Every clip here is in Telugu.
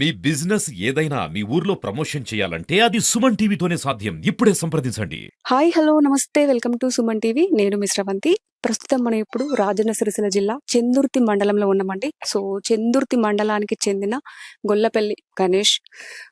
మీ బిజినెస్ ఏదైనా మీ ఊర్లో ప్రమోషన్ చేయాలంటే అది సుమన్ టీవీతోనే సాధ్యం. ఇప్పుడే సంప్రదించండి. హాయ్ హలో నమస్తే. Welcome to Suman TV. నేను మిశ్రవంతి ప్రస్తుతం మనం ఇప్పుడు రాజన్న సిరిసిల్ల జిల్లా చందుర్తి మండలంలో ఉన్నామండి. సో చందుర్తి మండలానికి చెందిన గొల్లపల్లి గణేష్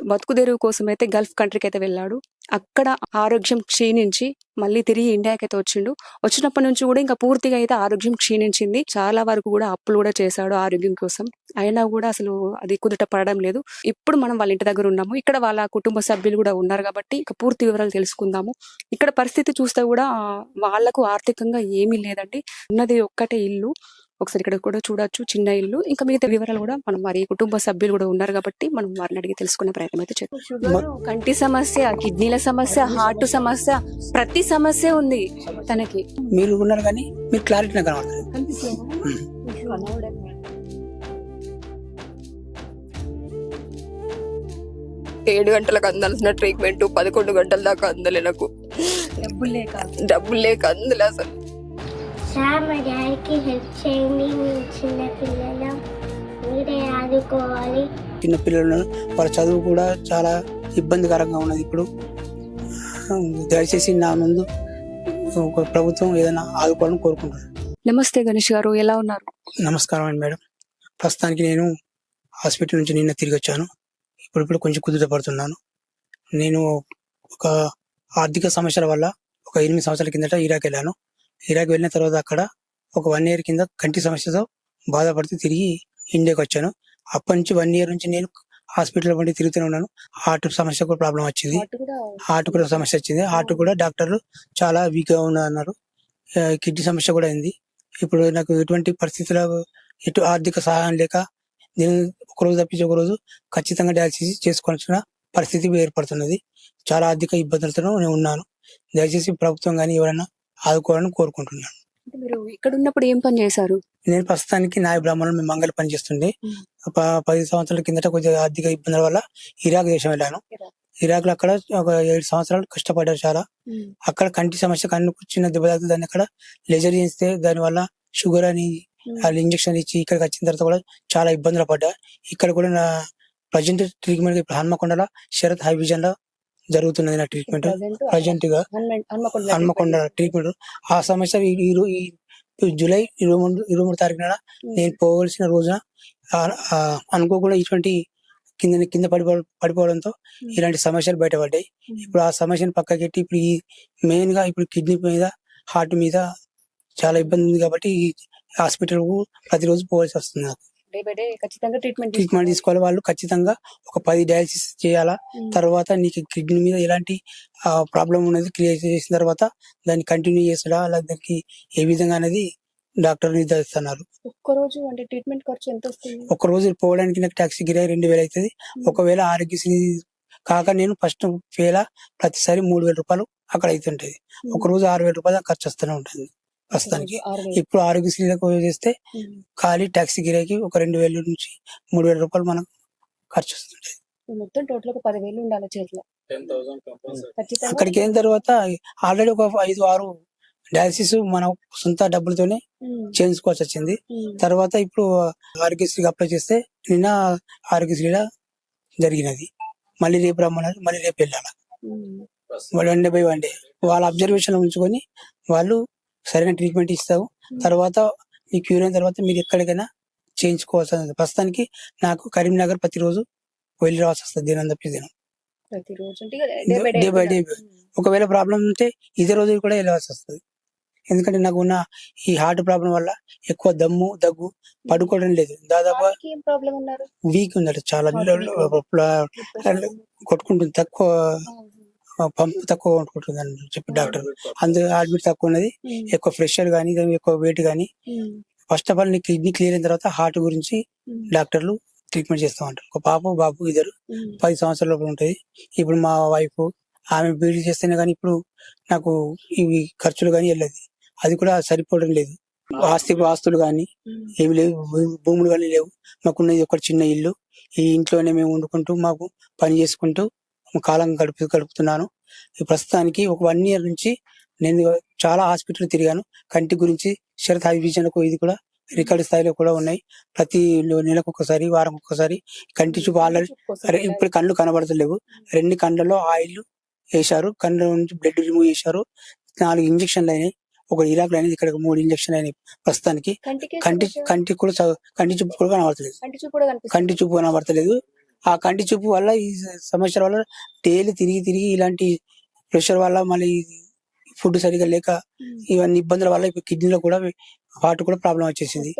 బతుకుదెరువు కోసం అయితే గల్ఫ్ కంట్రీకి అయితే వెళ్ళాడు. అక్కడ ఆరోగ్యం క్షీణించి మళ్ళీ తిరిగి ఇండియాకి అయితే వచ్చిండు. వచ్చినప్పటి నుంచి కూడా ఇంకా పూర్తిగా అయితే ఆరోగ్యం క్షీణించింది. చాలా వరకు కూడా అప్పులు కూడా చేశాడు ఆరోగ్యం కోసం. అయినా కూడా అసలు అది కుదుట పడడం లేదు. ఇప్పుడు మనం వాళ్ళ ఇంటి దగ్గర ఉన్నాము. ఇక్కడ వాళ్ళ కుటుంబ సభ్యులు కూడా ఉన్నారు కాబట్టి ఇక పూర్తి వివరాలు తెలుసుకుందాము. ఇక్కడ పరిస్థితి చూస్తే కూడా ఆ, వాళ్ళకు ఆర్థికంగా ఏమీ లేదండి. ఉన్నది ఒక్కటే ఇల్లు. ఒకసారి ఇక్కడ కూడా చూడొచ్చు చిన్న ఇల్లు. ఇంకా మిగతా వివరాలు కూడా మనం వారి కుటుంబ సభ్యులు కూడా ఉన్నారు కాబట్టి మనం వారిని అడిగి తెలుసుకునే ప్రయత్నం అయితే చేద్దాం. కంటి సమస్య కిడ్నీల సమస్య హార్ట్ సమస్య ప్రతి సమస్య ఉంది తనకి. మీరు ఉన్నారు కానీ మీరు క్లారిటీ నాకు కనబడుతుంది ఏడు గంటలకు అందాల్సిన ట్రీట్మెంట్ పదకొండు గంటల దాకా అందలే నాకు. డబ్బులు లేక డబ్బులు లేక అందలే అసలు. సార్ మా డాడీకి హెల్ప్ చేయండి. మేము చిన్న పిల్లలు మీరే ఆదుకోవాలి. చిన్న పిల్లలు ఉన్నారు. వాళ్ళ చదువు కూడా చాలా ఇబ్బందికరంగా ఉన్నది ఇప్పుడు. దయచేసి నా ముందు ఒక ప్రభుత్వం ఏదైనా ఆదుకోవాలని కోరుకుంటున్నాను. నమస్తే గణేష్ గారు ఎలా ఉన్నారు? నమస్కారం అండి మేడం. ప్రస్తుతానికి నేను హాస్పిటల్ నుంచి నిన్న తిరిగి వచ్చాను. ఇప్పుడు ఇప్పుడు కొంచెం కుదుట పడుతున్నాను. నేను ఒక ఆర్థిక సమస్యల వల్ల ఒక ఎనిమిది సంవత్సరాల కిందట ఇరాక్ వెళ్ళాను. ఇరాక్ వెళ్ళిన తర్వాత అక్కడ ఒక వన్ ఇయర్ కింద కంటి సమస్యతో బాధపడుతూ తిరిగి ఇండియాకి వచ్చాను. అప్పటి నుంచి వన్ ఇయర్ నుంచి నేను హాస్పిటల్ వంటి తిరుగుతూనే ఉన్నాను. హార్ట్ సమస్య కూడా ప్రాబ్లం వచ్చింది. హార్ట్ కూడా సమస్య వచ్చింది. హార్ట్ కూడా డాక్టర్లు చాలా వీక్గా ఉన్నారు కిడ్నీ సమస్య కూడా అయింది. ఇప్పుడు నాకు ఎటువంటి పరిస్థితుల్లో ఎటు ఆర్థిక సహాయం లేక నేను ఒక రోజు తప్పించి ఒక రోజు ఖచ్చితంగా డయాలసిస్ చేసుకోవాల్సిన పరిస్థితి ఏర్పడుతున్నది. చాలా ఆర్థిక ఇబ్బందులతో నేను ఉన్నాను. దయచేసి ప్రభుత్వం కానీ ఎవరైనా ఆదుకోవాలని కోరుకుంటున్నాను. మీరు ఇక్కడ ఉన్నప్పుడు ఏం పని చేశారు? నేను ప్రస్తుతానికి నాయ బ్రాహ్మణులు మేము మంగళ పని చేస్తుండే పది సంవత్సరాల కిందట కొద్దిగా ఆర్థిక ఇబ్బందుల వల్ల ఇరాక్ దేశం వెళ్ళాను. ఇరాక్. లో అక్కడ ఒక ఏడు సంవత్సరాలు కష్టపడ్డారు చాలా. అక్కడ కంటి సమస్య కన్నుకు చిన్న దెబ్బ తాకితే దాన్ని అక్కడ లెజర్ చేస్తే దాని వల్ల షుగర్ అని వాళ్ళు ఇంజక్షన్ ఇచ్చి ఇక్కడికి వచ్చిన తర్వాత కూడా చాలా ఇబ్బందులు పడ్డా. ఇక్కడ కూడా నా ప్రజెంట్ ట్రీట్మెంట్ ఇప్పుడు హన్మకొండలో శరత్ హై విజన్లో జరుగుతున్నది నా ట్రీట్మెంట్ ప్రజెంట్గా హన్మకొండ ట్రీట్మెంట్ ఆ సమస్య ఈ- జూలై ఇరవై మూడు ఇరవై మూడు తారీఖున నేను పోవలసిన రోజున అనుకోకుండా ఇటువంటి కింద కింద పడిపో పడిపోవడంతో ఇలాంటి సమస్యలు బయటపడ్డాయి. ఇప్పుడు ఆ సమస్యను పక్కకెట్టి ఇప్పుడు ఈ మెయిన్గా ఇప్పుడు కిడ్నీ మీద హార్ట్ మీద చాలా ఇబ్బంది ఉంది కాబట్టి హాస్పిటల్కు ప్రతిరోజు పోవాల్సి వస్తుంది నాకు. డే బై డే ఖచ్చితంగా ట్రీట్మెంట్ ట్రీట్మెంట్ తీసుకోవాలి. వాళ్ళు ఖచ్చితంగా ఒక పది డయాలసిస్ చేయాలా? తర్వాత నీకు కిడ్నీ మీద ఎలాంటి ప్రాబ్లం ఉన్నది క్లియర్ చేసిన తర్వాత దాన్ని కంటిన్యూ చేసడా అలా దానికి ఏ విధంగా అనేది డాక్టర్ నిర్ధారిస్తున్నారు. ఒక్క రోజు అంటే ట్రీట్మెంట్ ఖర్చు ఎంత వస్తుంది? ఒక రోజు పోవడానికి నాకు టాక్సీ కిరాయి రెండు వేలు అవుతుంది ఒకవేళ ఆరోగ్యశ్రీ కాక నేను ఫస్ట్ వేల ప్రతిసారి మూడు వేల రూపాయలు అక్కడ అవుతుంటది ఒక రోజు ఆరు వేల రూపాయలు ఖర్చు వస్తూనే ఉంటుంది. ప్రస్తుతానికి. ఇప్పుడు ఆరోగ్యశ్రీలకు చేస్తే. ఖాళీ టాక్సీ కిరాయికి ఒక రెండు వేల నుంచి మూడు వేల రూపాయలు మనకు ఖర్చు వస్తుంటది మొత్తం టోటల్ ఒక పదివేలు ఉండాలి చేతిలో. అక్కడికి అయిన తర్వాత ఆల్రెడీ ఒక ఐదు ఆరు డయాలసిస్ మన సొంత డబ్బులతోనే చేయించుకోవాల్సి వచ్చింది. తర్వాత ఇప్పుడు ఆరోగ్యశ్రీకి అప్లై చేస్తే నిన్న ఆరోగ్యశ్రీలో జరిగినది. మళ్ళీ రేపు రమ్మన్నారు మళ్ళీ రేపు వెళ్ళాలి? One day by one day. వాళ్ళ అబ్జర్వేషన్ ఉంచుకొని వాళ్ళు సరైన ట్రీట్మెంట్ ఇస్తారు తర్వాత మీ క్యూర్ అయిన తర్వాత మీరు ఎక్కడికైనా చేయించుకోవాల్సి ప్రస్తుతానికి నాకు కరీంనగర్ ప్రతిరోజు వెళ్ళి రావాల్సి వస్తుంది దినం తప్పి దినం. డే బై డే కూడా. ఒకవేళ ప్రాబ్లం ఉంటే ఇదే రోజు కూడా వెళ్ళవలసి వస్తుంది. ఎందుకంటే నాకు ఉన్న ఈ హార్ట్ ప్రాబ్లం వల్ల ఎక్కువ దమ్ము దగ్గు పడుకోవడం లేదు. దాదాపు వీక్ ఉందట చాలా. కొట్టుకుంటుంది. తక్కువ పంపు తక్కువ కొట్టుకుంటుంది అని చెప్పి డాక్టర్ అందుకే హార్ట్ తక్కువ ఉన్నది. ఎక్కువ ప్రెషర్ కానీ ఎక్కువ వెయిట్ కానీ ఫస్ట్ ఆఫ్ ఆల్ నీ కిడ్నీ క్లియర్ అయిన తర్వాత హార్ట్ గురించి డాక్టర్లు ట్రీట్మెంట్ చేస్తూ ఉంటారు. ఒక పాప బాబు ఇద్దరు. పది సంవత్సరాల లోపల ఉంటుంది. ఇప్పుడు మా వైఫ్ ఆమె బీడీ చేస్తేనే కానీ ఇప్పుడు నాకు ఇవి ఖర్చులు కానీ వెళ్ళదు. అది కూడా సరిపోవడం లేదు. ఆస్తి ఆస్తులు కానీ. ఏమి లేవు. భూములు కానీ లేవు. మాకున్నది ఒక చిన్న ఇల్లు. ఈ ఇంట్లోనే మేము వండుకుంటూ మాకు పని చేసుకుంటూ కాలం గడుపు గడుపుతున్నాను. ఈ ప్రస్తుతానికి ఒక వన్ ఇయర్ నుంచి నేను చాలా హాస్పిటల్ తిరిగాను. కంటి గురించి శరత్ హై విజన్కు ఇది కూడా రికార్డు స్థాయిలో కూడా ఉన్నాయి. ప్రతి నెలకు ఒకసారి వారం ఒక్కసారి కంటి చూపు ఆల్రెడీ ఇప్పుడు కళ్ళు కనబడతలేవు. రెండు కళ్ళలో ఆయిల్ వేశారు. కళ్ళ నుంచి బ్లడ్ రిమూవ్ చేశారు. నాలుగు ఇంజక్షన్లు అయినాయి. ఒక ఇరాకులు అయినాయి ఇక్కడ మూడు ఇంజక్షన్లు అయినాయి. ప్రస్తుతానికి కంటి కంటి కూడా కంటి చూపు కూడా కనబడతలేదు. కంటి చూపు కూడా కనిపిస్తుంది కంటి చూపు కనబడతలేదు. ఆ కంటి చూపు వల్ల ఈ సమస్య వల్ల డైలీ తిరిగి తిరిగి ఇలాంటి ప్రెషర్ వల్ల మళ్ళీ ఫుడ్ సరిగా లేక ఇవన్నీ ఇబ్బందుల వల్ల ఇప్పుడు కిడ్నీలో కూడా హార్ట్ కూడా ప్రాబ్లం వచ్చేసింది.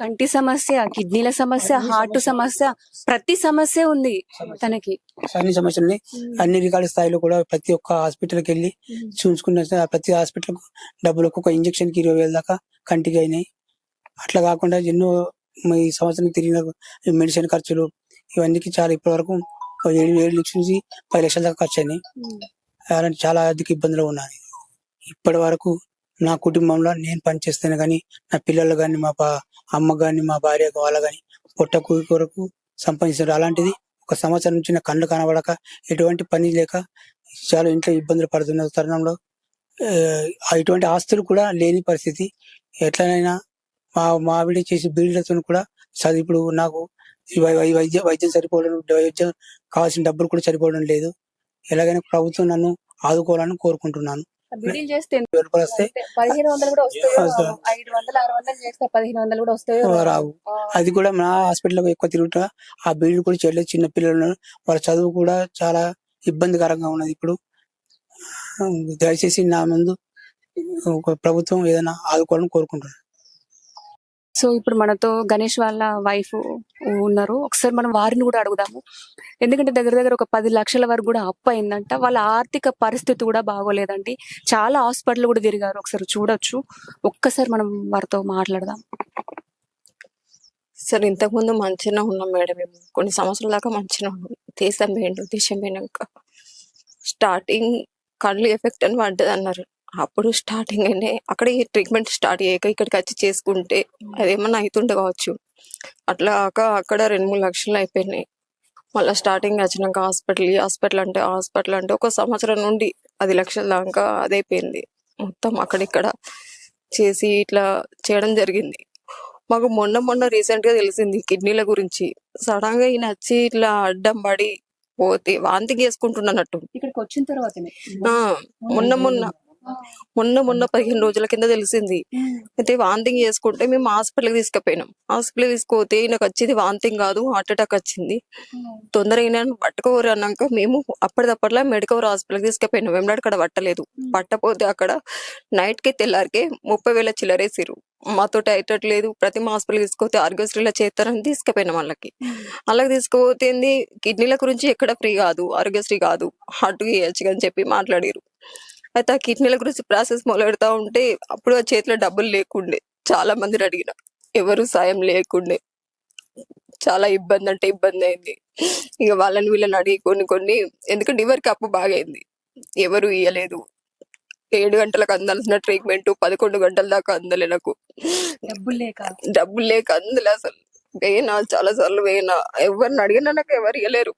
కంటి సమస్య కిడ్నీల సమస్య హార్ట్ సమస్య ప్రతి సమస్య ఉంది తనకి. అన్ని సమస్యల్ని అన్ని రకాల స్థాయిలో కూడా ప్రతి ఒక్క హాస్పిటల్కి వెళ్ళి చూసుకున్న ప్రతి హాస్పిటల్ డబ్బులు ఒక్కొక్క ఇంజక్షన్కి ఇరవై వేల దాకా కంటికి అయినాయి. అట్లా కాకుండా ఎన్నో ఈ సంవత్సరం తిరిగిన మెడిసిన్ ఖర్చులు ఇవన్నీ చాలా ఇప్పటి వరకు ఏడు ఏడు లక్షల నుంచి పది లక్షల దాకా ఖర్చు అయినాయి అలాంటి చాలా ఆర్థిక ఇబ్బందులు ఉన్నాయి. ఇప్పటి వరకు నా కుటుంబంలో నేను పనిచేస్తాను కానీ నా పిల్లలు కానీ మా అమ్మ కానీ మా భార్య వాళ్ళ కానీ పొట్ట కొరకు సంపాదించారు. అలాంటిది ఒక సంవత్సరం నుంచి నా కళ్ళు కనబడక ఎటువంటి పని లేక చాలా ఇంట్లో ఇబ్బందులు పడుతున్న తరుణంలో ఇటువంటి ఆస్తులు కూడా లేని పరిస్థితి. ఎట్లనైనా మా మా ఆవిడ చేసి బీళ్ళతో కూడా చదువు ఇప్పుడు నాకు వైద్య వైద్యం సరిపోవడం వైద్యం కావాల్సిన డబ్బులు కూడా సరిపోవడం లేదు. ఎలాగైనా ప్రభుత్వం నన్ను ఆదుకోవాలని కోరుకుంటున్నాను. బిడీలు చేస్తే ఎంత వెయ్యి రూపాయలు వస్తే పదిహేను వందలు కూడా వస్తాయో వస్తాయి. ఐదు వందలు ఆరు వందలు చేస్తే పదిహేను వందలు కూడా వస్తాయో రావు? అది కూడా నా హాస్పిటల్లో ఎక్కువ తిరుగుతా ఆ బిల్లు కూడా చేయలేదు చిన్న పిల్లలు. వాళ్ళ చదువు కూడా చాలా ఇబ్బందికరంగా ఉన్నది ఇప్పుడు. దయచేసి నా ముందు ప్రభుత్వం ఏదైనా ఆదుకోవాలని కోరుకుంటున్నాను. సో ఇప్పుడు మనతో గణేష్ వాళ్ళ వైఫ్ ఉన్నారు. ఒకసారి మనం వారిని కూడా అడుగుదాము. ఎందుకంటే దగ్గర దగ్గర ఒక పది లక్షల వరకు కూడా అప్పు అయిందంట. వాళ్ళ ఆర్థిక పరిస్థితి కూడా బాగోలేదండి. చాలా హాస్పిటల్ కూడా తిరిగారు. ఒకసారి చూడొచ్చు. ఒక్కసారి మనం వారితో మాట్లాడదాం. సార్ ఇంతకు ముందు మంచిగా ఉన్నాం మేడం. మేము కొన్ని సంవత్సరాల దాకా మంచిగా ఉన్నాం. దేశం పోయిండు దేశం పోయినాక స్టార్టింగ్ కళ్ళు ఎఫెక్ట్ అని పడ్డది అన్నారు అప్పుడు స్టార్టింగ్ అయినా అక్కడ ట్రీట్మెంట్ స్టార్ట్ అయ్యాక ఇక్కడికి వచ్చి చేసుకుంటే అదేమన్నా అవుతుండే కావచ్చు. అట్లా కాక అక్కడ రెండు మూడు లక్షలు అయిపోయినాయి. మళ్ళీ స్టార్టింగ్ వచ్చినాక హాస్పిటల్ హాస్పిటల్ అంటే హాస్పిటల్ అంటే ఒక సంవత్సరం నుండి అది లక్షల దాకా అదైపోయింది. మొత్తం అక్కడిక్కడ చేసి ఇట్లా చేయడం జరిగింది. మాకు మొన్న మొన్న రీసెంట్గా తెలిసింది కిడ్నీల గురించి. సడన్గా ఈయన వచ్చి ఇట్లా అడ్డం పడి పోతే వాంతి చేసుకుంటున్నట్టు. ఇక్కడికి వచ్చిన తర్వాతనే. ఆ, మొన్న మొన్న. మొన్న మొన్న పదిహేను రోజుల కింద తెలిసింది. అయితే వాంతింగ్ చేసుకుంటే మేము హాస్పిటల్కి తీసుకుపోయినాం. హాస్పిటల్ తీసుకుపోతే ఈయనకు వచ్చేది వాంతింగ్ కాదు హార్ట్ అటాక్ వచ్చింది. తొందరగా పట్టుకోరు అన్నాక మేము అప్పటిదప్పట్లా మెడికవర్ హాస్పిటల్కి తీసుకుపోయినాం. వెంబడి అక్కడ పట్టలేదు. పట్టపోతే అక్కడ నైట్కి తెల్లారికే ముప్పై వేల చిల్లరేసిరు మాతో అయ్యేటట్లేదు ప్రతి హాస్పిటల్ తీసుకుపోతే ఆరోగ్యశ్రీలో చేస్తారని తీసుకుపోయినాం వాళ్ళకి. అలాగే తీసుకుపోతే కిడ్నీల గురించి ఎక్కడ ఫ్రీ కాదు ఆరోగ్యశ్రీ కాదు. హార్ట్ చేయొచ్చు అని చెప్పి మాట్లాడారు అయితే ఆ కిడ్నీల గురించి ప్రాసెస్ మొదలెడతా ఉంటే అప్పుడు ఆ చేతిలో డబ్బులు లేకుండే. చాలా మందిని అడిగిన. ఎవరు సాయం లేకుండే. చాలా ఇబ్బంది అంటే ఇబ్బంది అయింది. ఇక వాళ్ళని వీళ్ళని అడిగి కొన్ని కొన్ని ఎందుకంటే ఎవరికి అప్పు బాగా అయింది ఎవరు ఇయ్యలేదు. ఏడు గంటలకు అందాల్సిన ట్రీట్మెంట్ పదకొండు గంటల దాకా అందలే నాకు. డబ్బులు లేక. డబ్బులు లేక అందులో అసలు. వేయనా చాలా సార్లు వేయనా. ఎవరిని అడిగినా నాకు ఎవరు ఇవ్వలేరు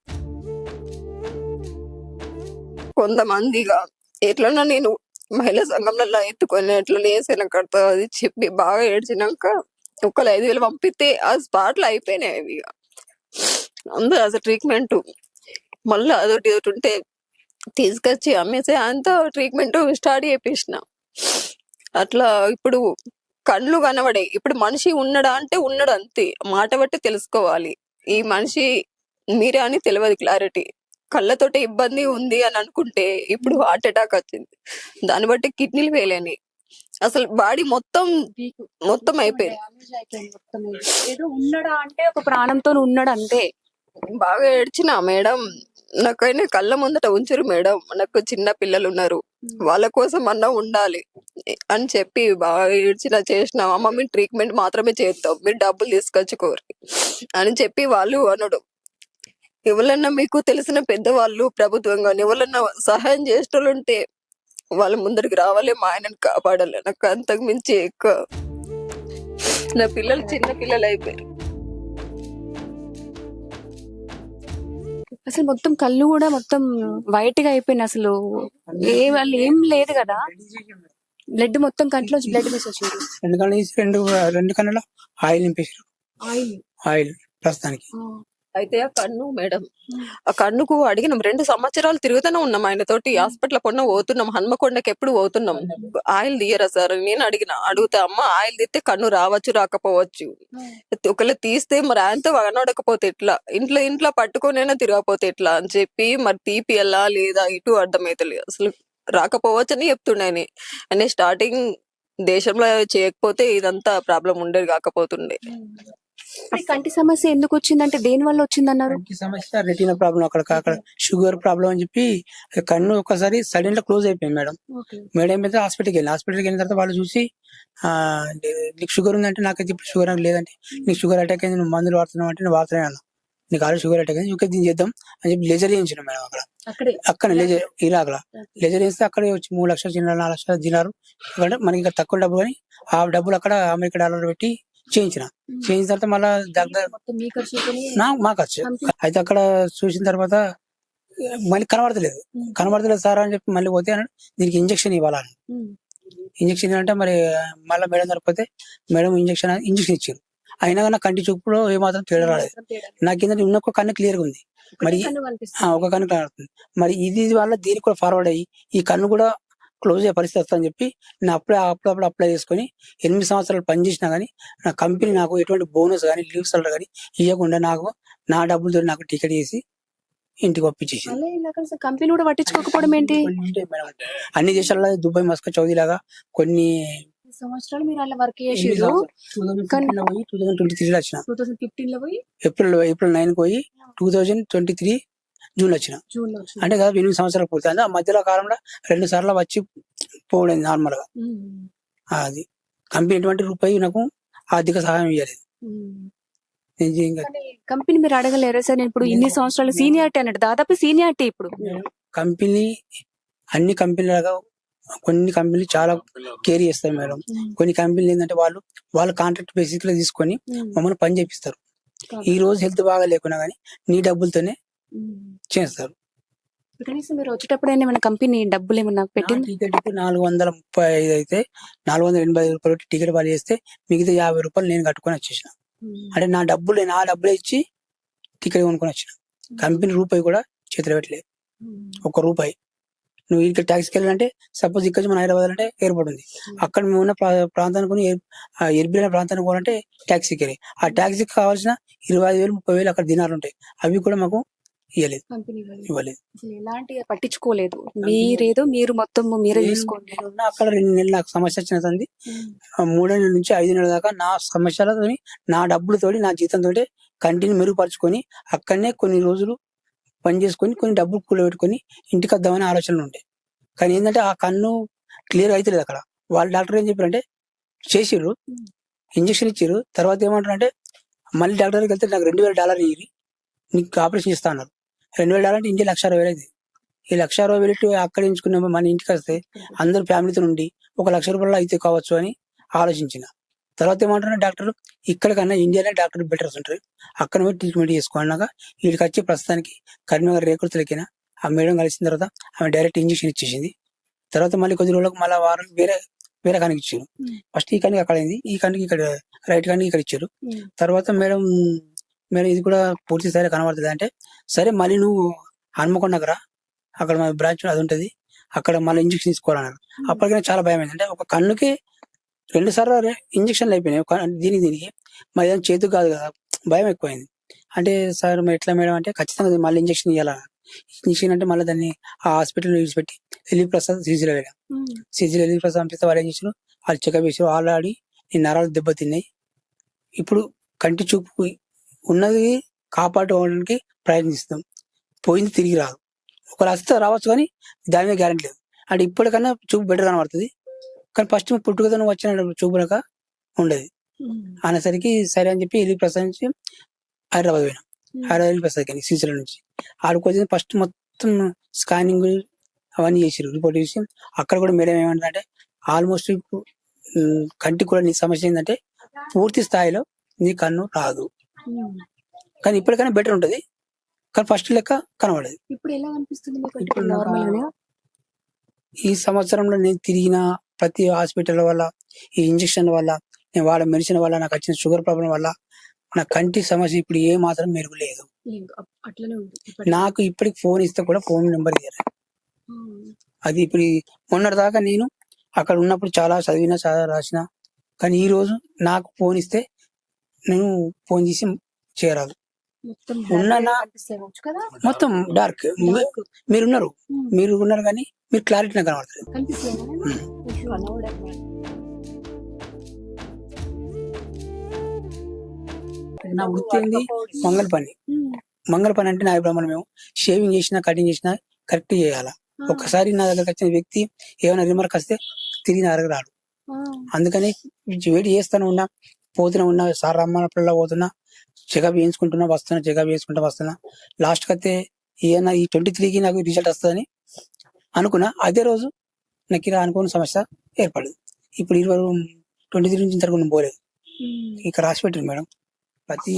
కొంతమందిగా ఎట్లన్నా నేను మహిళా సంఘంలో ఎత్తుకొని ఎట్లా లేసిన కడతా అది చెప్పి బాగా ఏడ్చినాక ఒకళ్ళు ఐదు వేలు పంపిస్తే ఆ స్పాట్లు అయిపోయినాయి అవి ఇక అందరూ అసలు ట్రీట్మెంట్ మళ్ళీ అదొకటి ఒకటి ఉంటే తీసుకొచ్చి అమ్మేసి అంత ట్రీట్మెంట్ స్టార్ట్ చేపించిన అట్లా ఇప్పుడు కళ్ళు కనబడే ఇప్పుడు మనిషి ఉన్నడా అంటే ఉన్నాడు అంతే. మాట బట్టి తెలుసుకోవాలి. ఈ మనిషి మీరే అని తెలియదు క్లారిటీ కళ్ళతోటి ఇబ్బంది ఉంది అని అనుకుంటే ఇప్పుడు హార్ట్ అటాక్ వచ్చింది. దాన్ని బట్టి కిడ్నీలు వేయలేని అసలు బాడీ మొత్తం మొత్తం అయిపోయింది. ఏదో ఉన్నాడా అంటే ఒక ప్రాణంతో ఉన్నాడు అంతే బాగా ఏడ్చిన మేడం. నాకైనా కళ్ళ ముందట ఉంచరు మేడం. నాకు చిన్న పిల్లలు ఉన్నారు వాళ్ళ కోసం అన్నా ఉండాలి అని చెప్పి బాగా ఏడ్చిన చేసిన అమ్మ మీరు ట్రీట్మెంట్ మాత్రమే చేస్తాం. మీరు డబ్బులు తీసుకొచ్చుకోరు అని చెప్పి వాళ్ళు అనడు. ఎవరన్నా మీకు తెలిసిన పెద్దవాళ్ళు ప్రభుత్వం కానీ ఎవరన్నా సహాయం చేసేటోళ్ళు ఉంటే వాళ్ళ ముందరికి రావాలి మా ఆయనని కాపాడాలి. నాకు అంతకు మించి ఎక్కువ నా పిల్లలు చిన్న పిల్లలు అయిపోయారు. అసలు మొత్తం కళ్ళు కూడా మొత్తం వైట్గా అయిపోయినాయి అసలు. ఏ వాళ్ళు ఏం లేదు కదా. బ్లడ్ మొత్తం కంట్లోంచి బ్లడ్ తీసి వచ్చింది రెండు కళ్ళు రెండు రెండు కన్నుల ఆయిల్ నింపేసారు ఆయిల్? ప్రస్తుతానికి. అయితే ఆ కన్ను మేడం ఆ కన్నుకు అడిగినాం. రెండు సంవత్సరాలు తిరుగుతూనే ఉన్నాం ఆయన తోటి హాస్పిటల్ పొన్న పోతున్నాం. హన్మకొండకి ఎప్పుడు పోతున్నాం? ఆయిల్ తీయరా సార్? అని నేను అడిగిన అడుగుతా అమ్మ ఆయిల్ తీస్తే కన్ను రావచ్చు రాకపోవచ్చు? ఒకవేళ తీస్తే మరి ఆయనతో కనబడకపోతే ఎట్లా? ఇంట్లో ఇంట్లో పట్టుకొనైనా తిరగకపోతే ఎట్లా? అని చెప్పి మరి తీపియల్లా లేదా? ఇటు అర్థమైతలేదు. అసలు రాకపోవచ్చు అని చెప్తుండే ఆయన. ఆయన స్టార్టింగ్ దేశంలో చేయకపోతే ఇదంతా ప్రాబ్లం ఉండేది కాకపోతుండే. కంటి సమస్య ఎందుకు వచ్చిందంటే దేని వల్ల వచ్చిందన్నారు? కంటి సమస్య రెటీనా ప్రాబ్లం అక్కడ అక్కడ షుగర్ ప్రాబ్లం అని చెప్పి కన్ను ఒకసారి సడన్గా క్లోజ్ అయిపోయింది మేడం. మేడం అయితే హాస్పిటల్కి వెళ్ళి హాస్పిటల్కి వెళ్ళిన తర్వాత వాళ్ళు చూసి ఆ నీకు షుగర్ ఉందంటే నాకైతే ఇప్పుడు షుగర్ నాకు లేదంటే నీకు షుగర్ అటాక్ అయింది నువ్వు మందులు వాడుతున్నావు అంటే నేను వాడుతున్నాను నీకు ఆల్రెడీ షుగర్ అటాక్ అయింది ఇంకా దీన్ని చేద్దాం అని చెప్పి లేజర్ చేయించిన మేడం అక్కడ. అక్కడే? అక్కడ లేజర్ ఇరాకలా లేజర్ చేస్తే అక్కడే వచ్చి మూడు లక్షలు చిన్నారు నాలుగు లక్షలు తిన్నారు. మనకి ఇక్కడ తక్కువ డబ్బు కానీ ఆ డబ్బులు అక్కడ అమెరికా డాలర్ పెట్టి చేయించిన. చేయించిన తర్వాత మళ్ళా దగ్గర మీ ఖర్చు అయితే అక్కడ చూసిన తర్వాత మళ్ళీ కనబడతలేదు. కనబడతలేదు సార్ అని చెప్పి మళ్ళీ పోతే దీనికి ఇంజక్షన్ ఇవ్వాలని. ఇంజక్షన్ అంటే మరి మళ్ళీ మేడం దొరకపోతే మేడం ఇంజక్షన్ ఇంజక్షన్ ఇచ్చారు. అయినా కానీ కంటి చూపులో ఏమాత్రం తేడా రాలేదు. నాకు కింద ఉన్న ఒక కన్ను క్లియర్గా ఉంది మరి. ఒక కన్ను కనబడుతుంది మరి ఇది వల్ల దీనికి కూడా ఫార్వర్డ్ అయ్యి ఈ కన్ను కూడా క్లోజ్ అయ్యే పరిస్థితి వస్తుందని చెప్పి నేను అప్పుడే అప్పుడప్పుడు అప్లై చేసుకొని ఎనిమిది సంవత్సరాలు పనిచేసినా కానీ నా కంపెనీ నాకు ఎటువంటి బోనస్ కానీ లీవ్ సలర్ కానీ ఇవ్వకుండా నాకు నా డబ్బులతో నాకు టికెట్ చేసి ఇంటికి పంపించేసి కంపెనీ కూడా పట్టించుకోకపోవడం ఏంటి. అన్ని దేశాల్లో దుబాయ్ మస్కో చౌదీ లాగా కొన్ని సంవత్సరాలు మీరు అలా work two thousand thousand twenty త్రీలో వచ్చిన. టూ థౌసండ్ ఫిఫ్టీన్లో పోయి? ఏప్రిల్ ఏప్రిల్ నైన్ పోయి two thousand twenty three June వచ్చిన. అంటే కదా ఎనిమిది సంవత్సరాలు పూర్తి ఆ మధ్యలో కాలంలో రెండు సార్లు వచ్చి పోవడం నార్మల్గా. అది. కంపెనీ ఎటువంటి రూపాయి నాకు ఆర్థిక సహాయం ఇవ్వలేదు కానీ కంపెనీ మీరు అడగలేరా సార్? ఇప్పుడు ఇన్ని సంవత్సరాలు సీనియారిటీ అన్నట్టు. దాదాపు సీనియారిటీ ఇప్పుడు. కంపెనీ అన్ని కంపెనీలుగా కొన్ని కంపెనీలు చాలా కేర్ చేస్తాయి మేడం. కొన్ని కంపెనీలు ఏంటంటే వాళ్ళు వాళ్ళ కాంట్రాక్ట్ బేసిక్లో తీసుకొని. మమ్మల్ని పని చేపిస్తారు. ఈ రోజు హెల్త్ బాగా లేకున్నా గానీ నీ డబ్బులతోనే. చేస్తారు కనీసం మీరు వచ్చేటప్పుడు ఏమైనా కంపెనీ డబ్బులు ఏమన్నా నా పెట్టింది? టికెట్ నాలుగు వందల ముప్పై ఐదు అయితే నాలుగు వందల ఎనభై ఐదు రూపాయలు టికెట్ వాళ్ళు చేస్తే మిగతా యాభై రూపాయలు నేను కట్టుకొని వచ్చేసిన. అంటే నా డబ్బులు నా డబ్బులు ఇచ్చి టికెట్ కొనుక్కొని వచ్చిన. కంపెనీ రూపాయి కూడా చేతిలో పెట్టలేదు ఒక రూపాయి. నువ్వు ఇక్కడ ట్యాక్సీకి వెళ్ళాలంటే సపోజ్ ఇక్కడ మన హైదరాబాద్ అంటే ఎయిర్పోర్ట్ ఉంది. అక్కడ మేము ఉన్న ప్రా- ప్రాంతానికి కొని ఎయిర్పోర్ట్ ప్రాంతానికి పోవాలంటే ట్యాక్సీకి వెళ్ళి. ఆ ట్యాక్సీకి కావాల్సిన ఇరవై ఐదు వేలు ముప్పై వేలు అక్కడ దినాలు ఉంటాయి. అవి కూడా మాకు ఇవ్వలేదు. ఇవ్వలేదు ఎలాంటి పట్టించుకోలేదు. మీరేదో మీరు మొత్తం మీరే చూసుకోండి. నేను అక్కడ రెండు నెలలు నాకు సమస్య వచ్చినది మూడో నెలల నుంచి ఐదు నెలల దాకా నా సమస్యలతో నా డబ్బులతోటి నా జీతంతో కంటిని మెరుగుపరుచుకొని అక్కడనే కొన్ని రోజులు పని చేసుకొని కొన్ని డబ్బులు కూడబెట్టుకొని ఇంటికి వద్దామని ఆలోచనలు ఉంటాయి కానీ ఏంటంటే ఆ కన్ను క్లియర్ అవుతలేదు అక్కడ. వాళ్ళ డాక్టర్ ఏం చెప్పారంటే చేసిర్రు ఇంజక్షన్ ఇచ్చారు తర్వాత ఏమంటారు అంటే మళ్ళీ డాక్టర్ దగ్గరికి వెళ్తే నాకు రెండు వేల డాలర్ ఇయ్యి నీకు ఆపరేషన్ చేస్తా అన్నారు. రెండు వేల డాలర్ ఇండియా లక్ష అరవై వేలు ఈ లక్ష అరవై వేలు అక్కడ ఎంచుకున్న మన ఇంటికి వస్తే అందరు ఫ్యామిలీతో ఉండి ఒక లక్ష రూపాయలు అయితే కావచ్చు అని ఆలోచించిన. తర్వాత ఏమంటారు డాక్టర్లు ఇక్కడ కన్నా ఇండియాలో డాక్టర్ బెటర్స్ ఉంటారు. అక్కడ పోయి ట్రీట్మెంట్ చేసుకున్నాక వీడికి వచ్చి ప్రస్తుతానికి కరీంనగర్ రేకులకిన ఆ మేడం కలిసిన తర్వాత ఆమె డైరెక్ట్ ఇంజక్షన్ ఇచ్చేసింది. తర్వాత మళ్ళీ కొద్ది రోజులకు మళ్ళీ వారం వేరే వేరే కనికి ఇచ్చారు. ఫస్ట్ ఈ కనికి అక్కడ అయింది. ఈ కనికి ఇక్కడ రైట్ కనికి ఇక్కడ ఇచ్చారు. తర్వాత మేడం మేడం ఇది కూడా పూర్తి స్థాయిలో కనబడుతుంది. అంటే సరే మళ్ళీ నువ్వు హన్మకొండకు రా అక్కడ మన బ్రాంచ్ అది ఉంటది. అక్కడ మళ్ళీ ఇంజక్షన్ తీసుకోవాలన్నారు. అప్పటికైనా చాలా భయం అయింది. అంటే ఒక కన్నుకి రెండు సార్లు ఇంజక్షన్లు అయిపోయినాయి. దీనికి దీనికి. మరి ఏదైనా చేతికి కాదు కదా. భయం ఎక్కువైంది. అంటే సార్ మరి ఎట్లా మేడం అంటే ఖచ్చితంగా మళ్ళీ ఇంజక్షన్ ఇవ్వాలా ఇంజక్షన్ అంటే మళ్ళీ దాన్ని ఆ హాస్పిటల్ విడిచిపెట్టి ఎల్లి ప్రసాద్ సీజీలో వెళ్ళాం. సీజీలో ఎల్లి ప్రసాద్ పంపిస్తే వాళ్ళు ఏం చేశారు వాళ్ళు చెకప్ చేసారు ఆల్రెడీ ఈ నరాలు దెబ్బతిన్నాయి. ఇప్పుడు కంటి చూపు ఉన్నది కాపాడుకోవడానికి ప్రయత్నిస్తాం. పోయింది తిరిగి రాదు. ఒక వస్తే రావచ్చు కానీ దాని మీద గ్యారెంటీ లేదు. అంటే ఇప్పటికన్నా చూపు బెటర్ కనబడుతుంది. కానీ ఫస్ట్ పుట్టుకతో వచ్చిన చూపులక ఉండదు. అనేసరికి సరే అని చెప్పి వెళ్ళి ప్రసాద్ నుంచి హైదరాబాద్ పోయినా. హైదరాబాద్ వెళ్ళి ప్రసాద్ కానీ శ్రీశైలం నుంచి. ఆడికి వచ్చింది ఫస్ట్ మొత్తం స్కానింగ్ అవన్నీ చేసిరు రిపోర్ట్ చేసి అక్కడ కూడా మేడం ఏమంటారంటే ఆల్మోస్ట్ కంటికి కూడా నీ సమస్య ఏంటంటే పూర్తి స్థాయిలో నీ కన్ను రాదు. కానీ ఇప్పటికైనా బెటర్ ఉంటది. కానీ ఫస్ట్ లెక్క కనబడదు. ఇప్పుడు ఎలా అనిపిస్తుంది మీకు? ఈ సంవత్సరంలో నేను తిరిగిన ప్రతి హాస్పిటల్ వల్ల ఈ ఇంజక్షన్ వల్ల నేను వాడే మెడిసిన్ వల్ల నాకు వచ్చిన షుగర్ ప్రాబ్లం వల్ల నా కంటి సమస్య ఇప్పుడు ఏ మాత్రం మెరుగు లేదు. నాకు ఇప్పటికి ఫోన్ ఇస్తే కూడా ఫోన్ నెంబర్ ఇయ్యరు. అది ఇప్పుడు ఈ మొన్నటి దాకా నేను అక్కడ ఉన్నప్పుడు చాలా చదివినా చాలా రాసిన కానీ ఈ రోజు నాకు ఫోన్ ఇస్తే నేను ఫోన్ చేసి చేరాలి మొత్తం ఉన్న black నా- కనిపిస్తాయవచ్చు కదా మొత్తం డార్క్ Dark. మీరు ఉన్నారు ఉమ్. మీరు ఉన్నారు కానీ మీరు క్లారిటీ నాకు కనబడుతుంది. నా వృత్తి ఏంది మంగళ పని. మంగళ పని అంటే నా బ్రాహ్మణం మేము షేవింగ్ చేసినా కటింగ్ చేసినా కరెక్ట్ చేయాలా ఆ. ఒక్కసారి నా దగ్గరకు వచ్చిన వ్యక్తి ఏమైనా రిమార్క్ వస్తే తిరిగి నా దగ్గర రాడు. అందుకని వెయిట్ చేస్తాను ఉన్నా పోతున్నా ఉన్నా సార్ రమ్మన్నప్పుడల్లా పోతున్నా చెకప్ చేయించుకుంటున్నా వస్తున్నా చెకప్ చేసుకుంటా వస్తున్నా. లాస్ట్కి అయితే ఈయన ఈ ట్వంటీ త్రీకి నాకు రిజల్ట్ వస్తుందని అనుకున్నా. అదే రోజు నాకు ఇలా అనుకోని సమస్య ఏర్పడింది. ఇప్పుడు ఇరవై ట్వంటీ త్రీ నుంచి ఇంతవరకు నేను పోలేదు. ఇక్కడ రాసి పెట్టింది మేడం. ప్రతి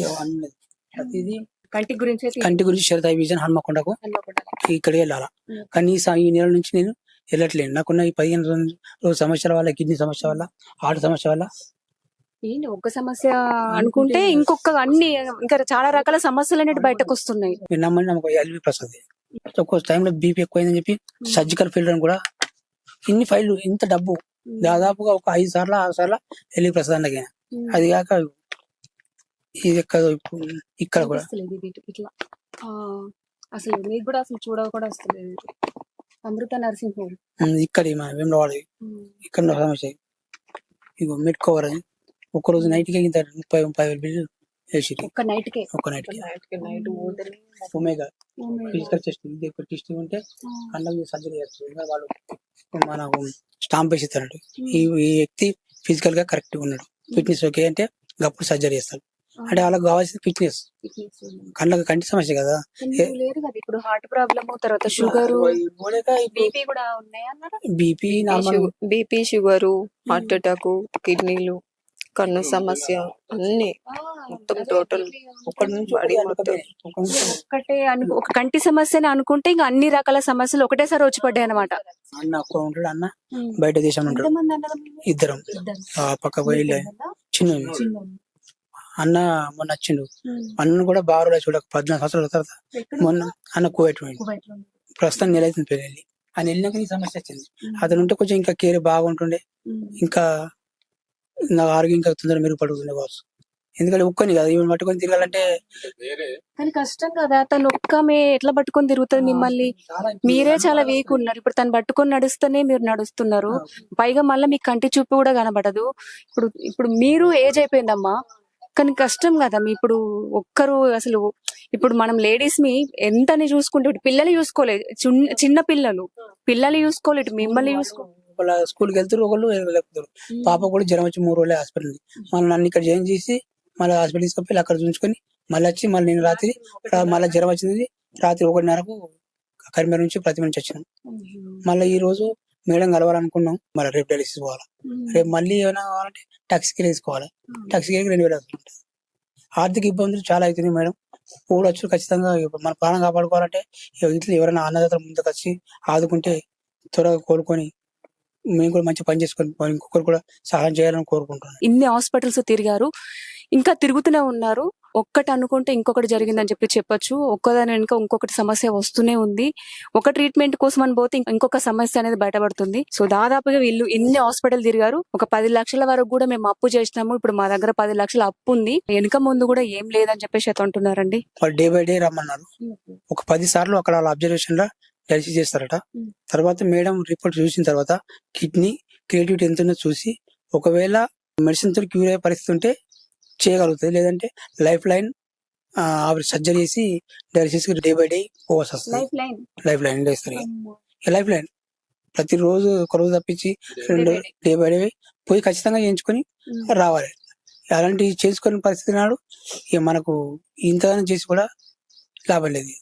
ప్రతిదీ కంటి గురించి కంటి గురించి శరత విజన్ హన్మకొండకు అన్నవాడు. ఇక్కడికి వెళ్ళాలా. ఉమ్. కానీ ఈ నెల నుంచి నేను వెళ్ళట్లేను నాకున్న ఈ పదిహేను రోజు సమస్యల వల్ల కిడ్నీ సమస్య వల్ల హార్ట్ సమస్య వల్ల ఏంటి? ఒక్క సమస్య అనుకుంటే ఇంకొక అన్ని ఇంకా చాలా రకాల సమస్యలు అనేవి బయటకు వస్తున్నాయి నమ్మకం ఎల్వి ప్రసాద్. ఒక్కో టైంలో బీపీ ఎక్కువైందని చెప్పి సర్జికల్ ఫీల్డ్ అని కూడా ఇన్ని ఫైళ్ళు ఇంత డబ్బు దాదాపుగా ఒక ఐదు సార్లు ఆరు సార్లు ఎల్వి ప్రసాద్ ఉమ్. అది కాక ఇది ఎక్కడ ఇక్కడ కూడా. ఇట్లా. ఆ, అసలు మీకు కూడా అసలు చూడ కూడా వస్తలేదు అమృత నర్సింగ్ హోమ్ ఇక్కడ వేమలవాడ. ఇక్కడ సమస్య. ఇగో మెట్కోవర్ అని ఒక రోజు నైట్కి ఇంత ముప్పై ముప్పై వేలు బిల్లు వేసి ఒక్క నైట్ కే ఒక నైట్కి ఒమేగా. ఫిజికల్ టెస్ట్ ఇది ఒక టెస్ట్ ఉంటే కళ్ళకి సర్జరీ చేస్తారు. వాళ్ళు మనకు స్టాంప్ వేసి ఇస్తారంట ఈ ఈ వ్యక్తి ఫిజికల్గా కరెక్ట్ ఉన్నాడు. ఫిట్నెస్ ఓకే అంటే అప్పుడు సర్జరీ చేస్తారు అంటే వాళ్ళకి కావాల్సిన ఫిట్నెస్. కళ్ళకి కంటి సమస్య కదా. ఇప్పుడు హార్ట్ ప్రాబ్లమ్ తర్వాత షుగర్ బీపీ కూడా BP normal BP sugar heart attack కిడ్నీలు. కన్ను సమస్య అన్ని మొత్తం టోటల్ ఒక్కడి నుంచి బాడీ ఒకటి మొత్తం ఒకటే. ఒకటే అను ఒక కంటి సమస్యని అనుకుంటే ఇంకా అన్ని రకాల సమస్యలు ఒకటేసారి వచ్చి పడ్డాయి అనమాట అన్న ఒక్క ఉంటాడు అన్న బయట దేశంలో ఉంటాడు? ఇద్దరం. ఆ పక్క పోయి చిన్న. అన్న మొన్న వచ్చిండు ఉమ్. అన్న కూడా బాగా చూడక పద్నాలుగు సంవత్సరాల తర్వాత? మొన్న అన్న కువైట్ పోయిండు ఉన్నారు. ప్రస్తుతం నెల అవుతుంది పెళ్ళి వెళ్ళి ఆయన వెళ్ళినాక ఈ సమస్య వచ్చింది. అతను ఉంటే కొంచెం ఇంకా కేర్ బాగుంటుండే. ఇంకా నా ఆరోగ్యం తొందరగా మెరుగుపడుతుంది కావచ్చు ఎందుకంటే ఒక్కని కదా ఈమెను పట్టుకొని తిరగాలంటే కానీ కష్టం కదా తను ఒక్కమే ఎట్లా పట్టుకొని తిరుగుతుంది మిమ్మల్ని? మీరే చాలా వీక్ ఉన్నారు. ఇప్పుడు తను పట్టుకొని నడుస్తూనే మీరు నడుస్తున్నారు. పైగా మళ్ళీ మీకు కంటి చూపు కూడా కనబడదు. ఇప్పుడు ఇప్పుడు మీరు ఏజ్ అయిపోయిందమ్మా. కానీ కష్టం కదా మీ ఇప్పుడు ఒక్కరు అసలు ఇప్పుడు మనం లేడీస్ మి ఎంతని చూసుకుంటే ఇప్పుడు పిల్లలు చూసుకోలేదు. చిన్న- చిన్న పిల్లలు. పిల్లలు చూసుకోలేదు ఇటు మిమ్మల్ని చూసుకో వాళ్ళ స్కూల్కి వెళ్తారు ఒకళ్ళు వెళ్ళకపోతారు పాప కూడా జ్వరం వచ్చి మూడు రోజులే హాస్పిటల్ మళ్ళీ నన్ను ఇక్కడ జాయిన్ చేసి మళ్ళీ హాస్పిటల్ తీసుకెళ్ళి అక్కడ చూసుకొని మళ్ళీ వచ్చి మళ్ళీ నేను రాత్రి మళ్ళీ జ్వరం వచ్చింది. రాత్రి ఒకటిన్నరకు కరీంనగర్ నుంచి ప్రతి నుంచి వచ్చినాం. మళ్ళీ ఈ రోజు మేడం కలవాలనుకున్నాం. మళ్ళీ రేపు డైలిసిస్ పోవాలి? రేపు మళ్ళీ ఏమైనా కావాలంటే టాక్సీకి తీసుకోవాలి? టాక్సీకి రెండు వేలు అవుతుంది. ఆర్థిక ఇబ్బందులు చాలా అవుతున్నాయి మేడం. ఊడొచ్చు ఖచ్చితంగా ఇప్పుడు మన ప్రాణం కాపాడుకోవాలంటే ఇట్లా ఎవరైనా అన్నదాతలు ముందుకు వచ్చి ఆదుకుంటే త్వరగా కోలుకొని మేము కూడా మంచి పని చేసుకొని ఇంకొకరు కూడా సహాయం చేయాలని కోరుకుంటున్నాను. ఇన్ని హాస్పిటల్స్ తిరిగారు. ఇంకా తిరుగుతూనే ఉన్నారు. ఒక్కటి అనుకుంటే ఇంకొకటి జరిగిందని చెప్పి చెప్పొచ్చు. ఒక్కదాని వెనుక ఇంకొకటి సమస్య వస్తూనే ఉంది. ఒక ట్రీట్మెంట్ కోసం అని పోతే ఇంక- ఇంకొక సమస్య అనేది బయటపడుతుంది. సో దాదాపుగా వీళ్ళు ఇన్ని హాస్పిటల్ తిరిగారు. ఒక పది లక్షల వరకు కూడా మేము అప్పు చేసినాము. ఇప్పుడు మా దగ్గర పది లక్షల అప్పు ఉంది. వెనుక ముందు కూడా ఏం లేదని చెప్పేసి అంటున్నారండి. డే బై డే రమ్మన్నారు. ఒక పది సార్లు అక్కడ వాళ్ళ అబ్జర్వేషన్లో డయాలసిస్ చేస్తారట. తర్వాత మేడం రిపోర్ట్ చూసిన తర్వాత కిడ్నీ క్రియేటివిటీ ఎంత ఉందో చూసి ఒకవేళ మెడిసిన్తో క్యూర్ అయ్యే పరిస్థితి ఉంటే చేయగలుగుతుంది. లేదంటే లైఫ్ లైన్ ఆవిడ సర్జరీ చేసి డయాలసిస్ డే బై డే పోవాల్సి వస్తుంది. Life line life line life ప్రతిరోజు ఒక రోజు తప్పించి రెండు. డే బై డే పోయి ఖచ్చితంగా చేయించుకొని రావాలి. అలాంటి చేసుకునే పరిస్థితి నాడు ఇక మనకు ఇంతగానో చేసి కూడా లాభం లేదు.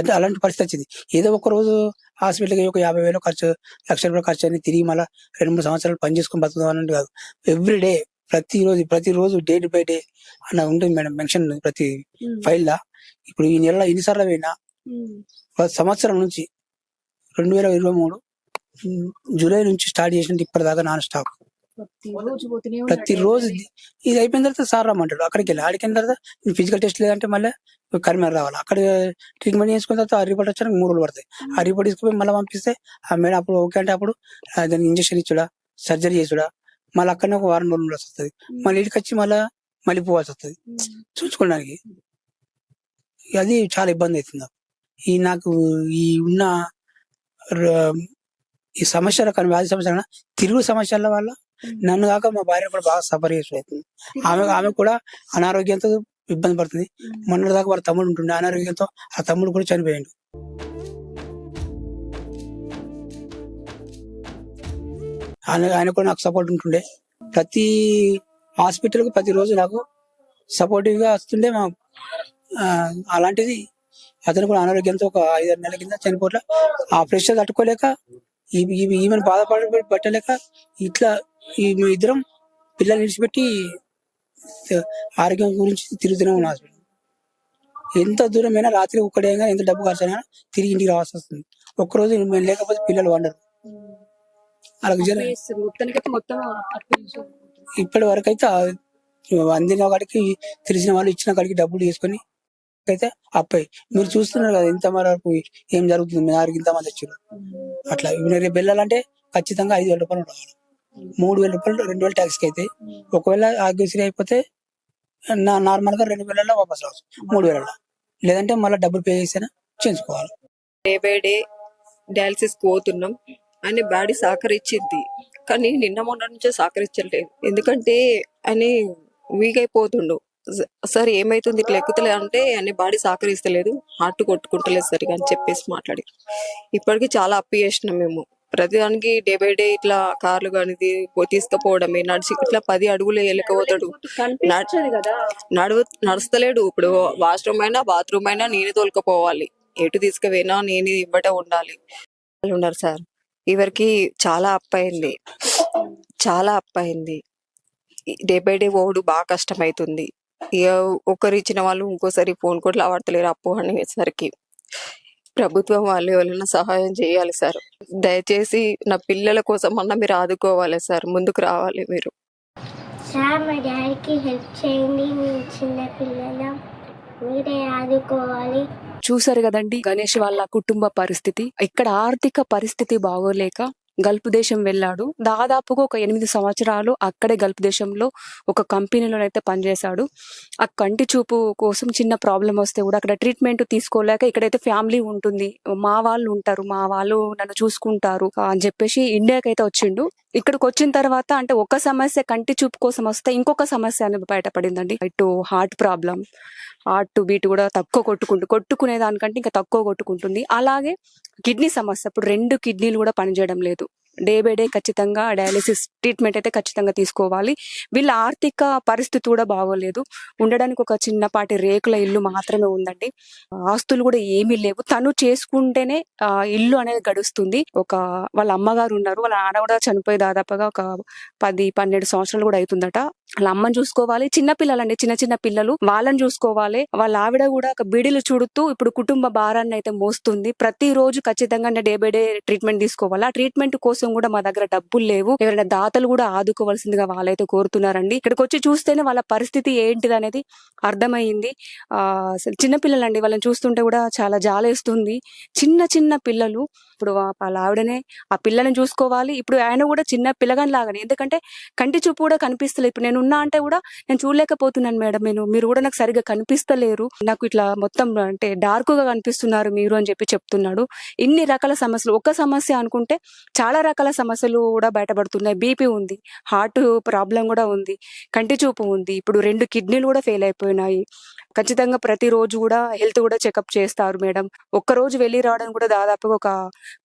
అంటే అలాంటి పరిస్థితి వచ్చింది. ఏదో ఒక రోజు హాస్పిటల్కి ఒక యాభై వేలు ఖర్చు లక్ష రూపాయలు ఖర్చు అని తిరిగి మళ్ళీ రెండు మూడు సంవత్సరాలు పని చేసుకొని బతుకుదాం అన్నట్టు కాదు. ఎవ్రీ డే ప్రతి రోజు ప్రతి రోజు డే బై డే అన్న ఉంటుంది మేడం మెన్షన్ ప్రతి ఫైల్ లా ఇప్పుడు ఈ నెలలో ఎన్నిసార్లు పోయినా సంవత్సరం నుంచి రెండు వేల ఇరవై మూడు జూలై నుంచి స్టార్ట్ చేసిన ఇప్పటిదాకా నాన్ స్టాప్. ప్రతిరోజు ప్రతి రోజు ఇది అయిపోయిన తర్వాత సార్ రమ్మంటాడు. అక్కడికి వెళ్ళి ఆడికి వెళ్ళిన తర్వాత ఫిజికల్ టెస్ట్ లేదంటే మళ్ళీ కరీంనగర్ రావాలి. అక్కడ ట్రీట్మెంట్ చేసుకున్న తర్వాత ఆ రిపోర్ట్ వచ్చాక మూడు రోజులు పడతాయి. ఆ రిపోర్ట్ తీసుకుపోయి మళ్ళీ పంపిస్తే ఆ మేడం అప్పుడు ఓకే అంటే అప్పుడు దానికి ఇంజక్షన్ ఇచ్చుడా సర్జరీ చేసుడా మళ్ళీ అక్కడనే ఒక వారం రోజులు వస్తుంది. మళ్ళీ ఇంటికి వచ్చి మళ్ళీ మళ్ళీ పోవాల్సి వస్తుంది. చూసుకోవడానికి అది చాలా ఇబ్బంది అవుతుంది నాకు. ఈ నాకు ఈ ఉన్న ఈ సమస్యల కానీ వ్యాధి సమస్యల తిరుగు సమస్యల వల్ల నన్ను కాక మా భార్య కూడా బాగా సఫర్ చేసి అవుతుంది ఆమె ఆమె కూడా అనారోగ్యంతో ఇబ్బంది పడుతుంది. మొన్నటి దాకా వాళ్ళ తమ్ముడు ఉంటుండే. అనారోగ్యంతో ఆ తమ్ముడు కూడా చనిపోయాడు. ఆయన ఆయన కూడా నాకు సపోర్ట్ ఉంటుండే. ప్రతి హాస్పిటల్కు ప్రతి రోజు నాకు సపోర్టివ్గా వస్తుండే మా అలాంటిది అతను కూడా అనారోగ్యంతో ఒక ఐదారు నెలల కింద చనిపోట్ల ఆ ప్రెషర్ తట్టుకోలేక ఈమెను బాధపడ పట్టలేక ఇట్లా ఈ మేము ఇద్దరం పిల్లలు విడిచిపెట్టి ఆరోగ్యం గురించి తిరుగుతూనే ఉన్నాం హాస్పిటల్ ఎంత దూరమైనా రాత్రి ఒక్కడైనా ఎంత డబ్బు ఖర్చైనా తిరిగి ఇంటికి రావాల్సి వస్తుంది. ఒక్కరోజు మేము లేకపోతే పిల్లలు వండరు. అలాగే ఇప్పటి వరకు అయితే అందిన కాడికి తెలిసిన వాళ్ళు ఇచ్చిన కాడికి డబ్బులు తీసుకొని అయితే అప్పాయి మీరు చూస్తున్నారు కదా ఇంత వరకు ఏం జరుగుతుంది? మీ ఆరు ఇంత మంది వచ్చారు అట్లా రేపు వెళ్ళాలంటే ఖచ్చితంగా ఐదు వేల రూపాయలు ఉండాలి. మూడు వేల రూపాయలు రెండు వేల ట్యాక్స్కి అయితే. ఒకవేళ ఆరోగ్యశ్రీ అయిపోతే నా నార్మల్గా రెండు వేలలో వాపస్ రావచ్చు. మూడు వేలలో లేదంటే మళ్ళీ డబ్బులు పే చేసినా? చేయించుకోవాలి. డే బై డే డయాలసిస్ పోతున్నాం అని బాడీ సహకరించింది. కానీ నిన్న మొన్న నుంచే సహకరించలేదు ఎందుకంటే అని వీక్ అయిపోతుండు. సార్ ఏమైతుంది? ఇట్లా ఎక్కుతలే అంటే ఆయన బాడీ సహకరిస్తలేదు. హార్ట్ కొట్టుకుంటలేదు సరిగా అని చెప్పేసి మాట్లాడి. ఇప్పటికి చాలా అప్పు చేసినాం మేము. ప్రతిదానికి డే బై డే ఇట్లా కార్లు కానీ తీసుకుపోవడమే. నడిచి ఇట్లా పది అడుగులు వెళ్ళకపోతాడు నడువు నడుస్తలేడు. ఇప్పుడు వాష్రూమ్ అయినా బాత్రూమ్ అయినా నేనే తోలుకపోవాలి. ఎటు తీసుకుపోయినా నేను ఇవ్వట ఉండాలి. వాళ్ళు ఉన్నారు సార్. ఇవరికి చాలా అప్ అయింది చాలా అప్ అయింది డే బై డే ఓడు బాగా కష్టమవుతుంది ఒకరు ఇచ్చిన వాళ్ళు ఇంకోసారి ఫోన్ కూడా వాడతలేరు అప్పు అనేసరికి. ప్రభుత్వం వాళ్ళు ఎవరైనా సహాయం చేయాలి సార్. దయచేసి నా పిల్లల కోసం అన్న మీరు ఆదుకోవాలి సార్. ముందుకు రావాలి మీరు. సార్ మా డాడీకి హెల్ప్ చేయండి. మేము చిన్న పిల్లలం మీరే ఆదుకోవాలి. చూసారు కదండి గణేష్ వాళ్ళ కుటుంబ పరిస్థితి. ఇక్కడ ఆర్థిక పరిస్థితి బాగోలేక గల్ఫ్ దేశం వెళ్ళాడు. దాదాపుగా ఒక ఎనిమిది సంవత్సరాలు అక్కడే గల్ఫ్ దేశంలో ఒక కంపెనీలోనైతే పనిచేశాడు. ఆ కంటి చూపు కోసం చిన్న ప్రాబ్లం వస్తే కూడా అక్కడ ట్రీట్మెంట్ తీసుకోలేక ఇక్కడైతే ఫ్యామిలీ ఉంటుంది. మా వాళ్ళు ఉంటారు. మా వాళ్ళు నన్ను చూసుకుంటారు. అని చెప్పేసి ఇండియాకి అయితే వచ్చిండు. ఇక్కడికి వచ్చిన తర్వాత అంటే ఒక సమస్య కంటి చూపు కోసం వస్తే ఇంకొక సమస్య అనేది బయటపడిందండి. ఇటు హార్ట్ ప్రాబ్లం హార్ట్ బీట్ కూడా తక్కువ కొట్టుకుంటు కొట్టుకునే దానికంటే ఇంకా తక్కువ కొట్టుకుంటుంది. అలాగే కిడ్నీ సమస్య ఇప్పుడు రెండు కిడ్నీలు కూడా పనిచేయడం లేదు. డే బై డే ఖచ్చితంగా డయాలిసిస్ ట్రీట్మెంట్ అయితే ఖచ్చితంగా తీసుకోవాలి. వీళ్ళ ఆర్థిక పరిస్థితి కూడా బాగోలేదు. ఉండడానికి ఒక చిన్నపాటి రేకుల ఇల్లు మాత్రమే ఉందండి. ఆస్తులు కూడా ఏమీ లేవు. తను చేసుకుంటేనే ఆ ఇల్లు అనేది గడుస్తుంది. ఒక వాళ్ళ అమ్మగారు ఉన్నారు. వాళ్ళ నాన్న కూడా చనిపోయి దాదాపుగా ఒక పది పన్నెండు సంవత్సరాలు కూడా అవుతుందట. వాళ్ళ అమ్మని చూసుకోవాలి. చిన్న పిల్లలండి. చిన్న చిన్న పిల్లలు. వాళ్ళని చూసుకోవాలి. వాళ్ళ ఆవిడ కూడా ఒక బీడీలు చూడుతూ ఇప్పుడు కుటుంబ భారాన్ని అయితే మోస్తుంది. ప్రతి రోజు ఖచ్చితంగా డే బై డే ట్రీట్మెంట్ తీసుకోవాలి. ఆ ట్రీట్మెంట్ కోసం కూడా మా దగ్గర డబ్బులు లేవు. ఎవరైనా దాతలు కూడా ఆదుకోవాల్సిందిగా వాళ్ళైతే కోరుతున్నారండి. ఇక్కడికి వచ్చి చూస్తేనే వాళ్ళ పరిస్థితి ఏంటిది అనేది అర్థమైంది. ఆ చిన్న పిల్లలండి. వాళ్ళని చూస్తుంటే కూడా చాలా జాలేస్తుంది. చిన్న చిన్న పిల్లలు ఇప్పుడు వాళ్ళ ఆవిడనే ఆ పిల్లని చూసుకోవాలి. ఇప్పుడు ఆయన కూడా చిన్న పిల్లగాని లాగానే ఎందుకంటే కంటి చూపు కూడా కనిపిస్తలేదు. ఇప్పుడు నేను ఉన్నా అంటే కూడా నేను చూడలేకపోతున్నాను మేడం. నేను మీరు కూడా నాకు సరిగ్గా కనిపిస్తలేరు. నాకు ఇట్లా మొత్తం అంటే డార్క్గా కనిపిస్తున్నారు మీరు అని చెప్పి చెప్తున్నాడు. ఇన్ని రకాల సమస్యలు ఒక సమస్య అనుకుంటే చాలా రకాల సమస్యలు కూడా బయటపడుతున్నాయి. బీపీ ఉంది హార్ట్ ప్రాబ్లం కూడా ఉంది కంటి చూపు ఉంది. ఇప్పుడు రెండు కిడ్నీలు కూడా ఫెయిల్ అయిపోయినాయి. ఖచ్చితంగా ప్రతిరోజు కూడా హెల్త్ కూడా చెకప్ చేస్తారు మేడం. ఒక్క రోజు వెళ్ళి రావడం కూడా దాదాపుగా ఒక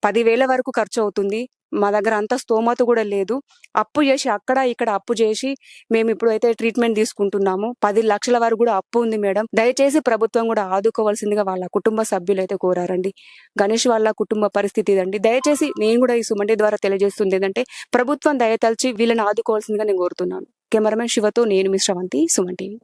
పదివేల వరకు ఖర్చు అవుతుంది. మా దగ్గర అంత స్తోమత కూడా లేదు. అప్పు చేసి అక్కడ ఇక్కడ అప్పు చేసి మేము ఇప్పుడు అయితే ట్రీట్మెంట్ తీసుకుంటున్నాము. పది లక్షల వరకు కూడా అప్పు ఉంది మేడం. దయచేసి ప్రభుత్వం కూడా ఆదుకోవాల్సిందిగా వాళ్ళ కుటుంబ సభ్యులు అయితే కోరారండి. గణేష్ వాళ్ళ కుటుంబ పరిస్థితి ఇదండి. దయచేసి నేను కూడా ఈ సుమంటి ద్వారా తెలియజేస్తుంది ఏంటంటే ప్రభుత్వం దయతలిచి వీళ్ళని ఆదుకోవాల్సిందిగా నేను కోరుతున్నాను. కెమెరామెన్ శివతో నేను మిశ్రవంతి సుమన్ టీవీ.